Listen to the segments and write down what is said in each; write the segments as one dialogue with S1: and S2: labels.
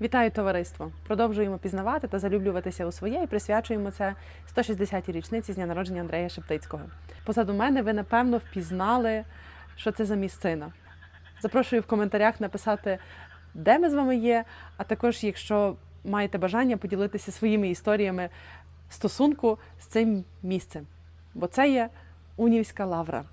S1: Вітаю товариство! Продовжуємо пізнавати та залюблюватися у своє і присвячуємо це 160-й річниці з дня народження Андрея Шептицького. Позаду мене ви напевно впізнали, що це за місцина. Запрошую в коментарях написати, де ми з вами є, а також, якщо маєте бажання, поділитися своїми історіями стосунку з цим місцем. Бо це є Унівська лавра.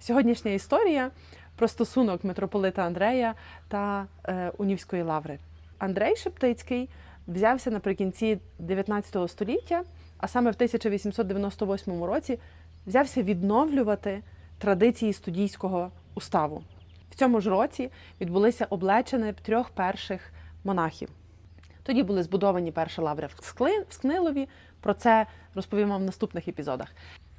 S1: Сьогоднішня історія про стосунок митрополита Андрея та е, Унівської лаври. Андрей Шептицький взявся наприкінці 19 століття, а саме в 1898 році взявся відновлювати традиції студійського уставу. В цьому ж році відбулися облечені трьох перших монахів. Тоді були збудовані перші лаври в Скнилові. Про це розповім вам в наступних епізодах.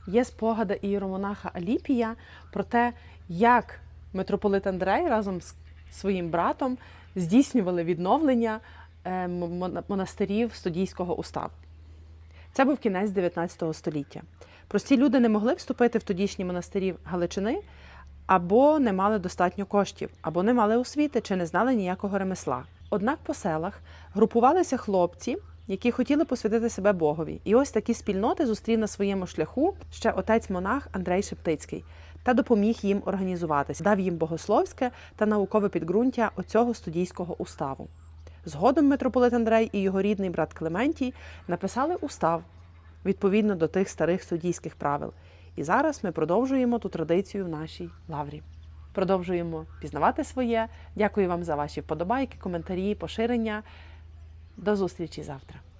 S1: Є спогади ієромонаха Аліпія про те, як митрополит Андрей разом з своїм братом здійснювали відновлення е, м- мон- монастирів студійського уставу. Це був кінець 19 століття. Прості люди не могли вступити в тодішні монастирі Галичини або не мали достатньо коштів, або не мали освіти чи не знали ніякого ремесла. Однак по селах групувалися хлопці, які хотіли посвятити себе Богові. І ось такі спільноти зустрів на своєму шляху ще отець-монах Андрей Шептицький та допоміг їм організуватися, дав їм богословське та наукове підґрунтя оцього студійського уставу. Згодом митрополит Андрей і його рідний брат Клементій написали устав відповідно до тих старих суддійських правил. І зараз ми продовжуємо ту традицію в нашій лаврі. Продовжуємо пізнавати своє. Дякую вам за ваші вподобайки, коментарі, поширення. До зустрічі завтра.